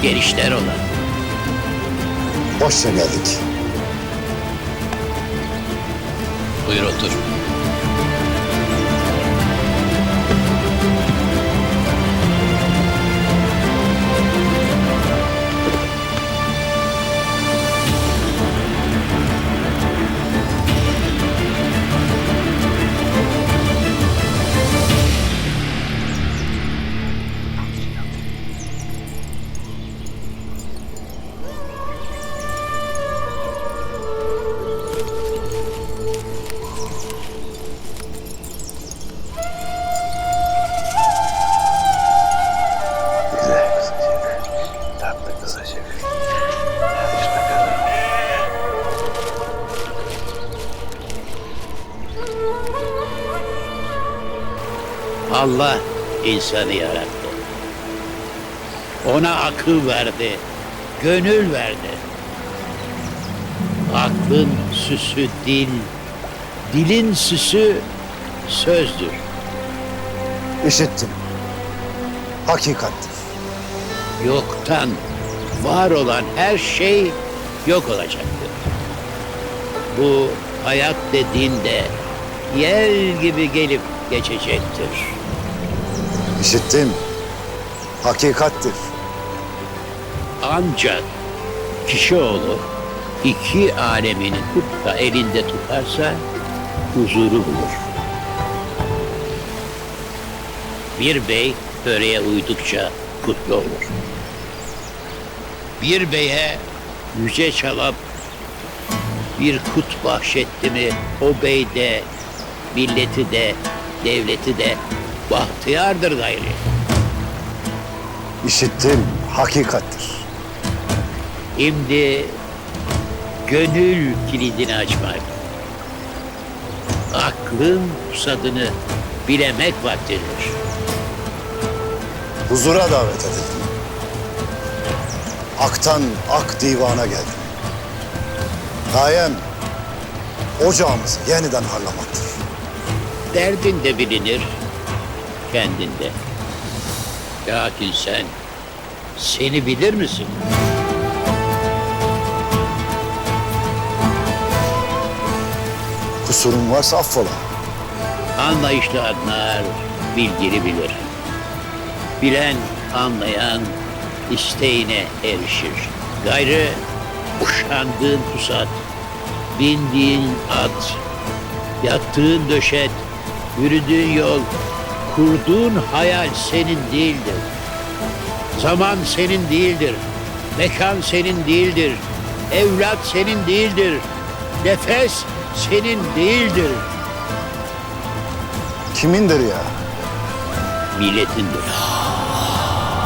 Hoş gelişler ola. Hoşça geldik. Buyur otur. Allah insanı yarattı. Ona akıl verdi, gönül verdi. Aklın süsü dil, dilin süsü sözdür. İşittim. Hakikattir. Yoktan var olan her şey yok olacaktır. Bu hayat dediğin de yel gibi gelip geçecektir. İşittim. Hakikattir. Ancak kişioğlu iki alemini hukka elinde tutarsa huzuru bulur. Bir bey töreye uydukça kutlu olur. Bir beye yüce çalap bir kut bahşetti mi o bey de milleti de devleti de bahtiyardır gayri. İşittim. Hakikattir. Şimdi gönül kilidini açmak, aklın pusadını bilemek vaktidir. Huzura davet edildim. Aktan ak divana geldim. Gayem ocağımızı yeniden harlamaktır. Derdin de bilinir, kendinde. Lakin sen, seni bilir misin? Kusurum varsa affola. Anlayışlı anlar, bilgili bilir. Bilen, anlayan isteğine erişir. Gayrı uşandığın pusat, bindiğin at, yattığın döşet, yürüdüğün yol, kurduğun hayal senin değildir. Zaman senin değildir. Mekan senin değildir. Evlat senin değildir. Nefes senin değildir. Kimindir ya? milletindir.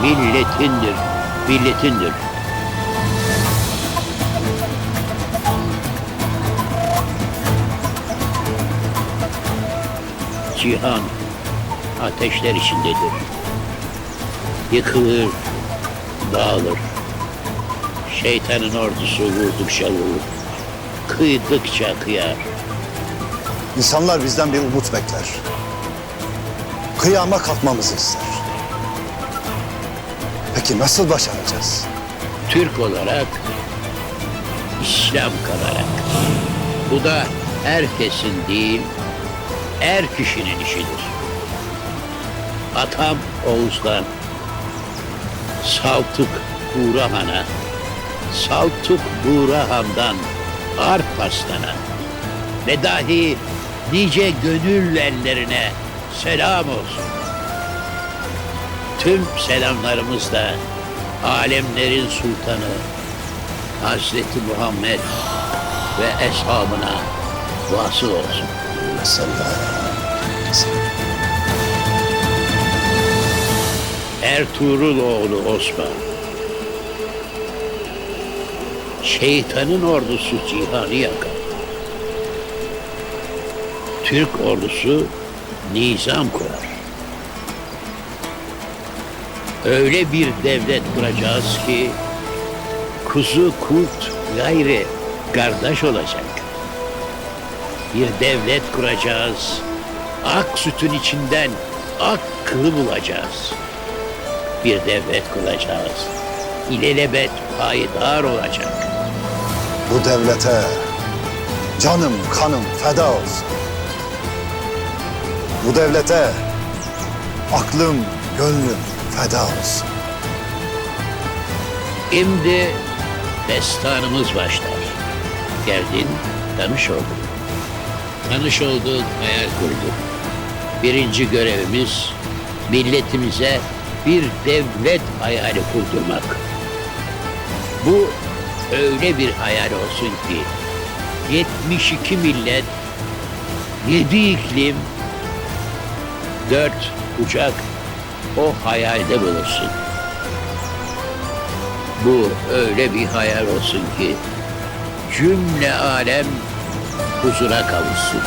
Milletindir, milletindir. Cihan ateşler içindedir. Yıkılır, dağılır. Şeytanın ordusu vurdukça vurur. Kıydıkça kıyar. İnsanlar bizden bir umut bekler. Kıyama kalkmamızı ister. Peki nasıl başaracağız? Türk olarak, İslam kalarak. Bu da herkesin değil, er kişinin işidir. Atam Oğuz'dan Saltuk Buğrahan'a, Saltuk Buğrahan'dan Arpaslan'a ve dahi nice gönül ellerine selam olsun. Tüm selamlarımız da alemlerin sultanı Hazreti Muhammed ve eshabına vasıl olsun. Mesela Ertuğrul oğlu Osman. Şeytanın ordusu cihanı yakar. Türk ordusu nizam kurar. Öyle bir devlet kuracağız ki kuzu kurt gayri kardeş olacak. Bir devlet kuracağız. Ak sütün içinden ak kılı bulacağız. Bir devlet kuracağız. ilelebet payidar olacak. Bu devlete canım kanım feda olsun. Bu devlete aklım gönlüm feda olsun. Şimdi destanımız başlar. Geldin, tanış olduk. Tanış olduk, hayal kurduk. Birinci görevimiz milletimize bir devlet hayali kurdurmak. Bu öyle bir hayal olsun ki 72 millet, 7 iklim, 4 kucak o hayalde bulursun. Bu öyle bir hayal olsun ki cümle alem huzura kavuşsun.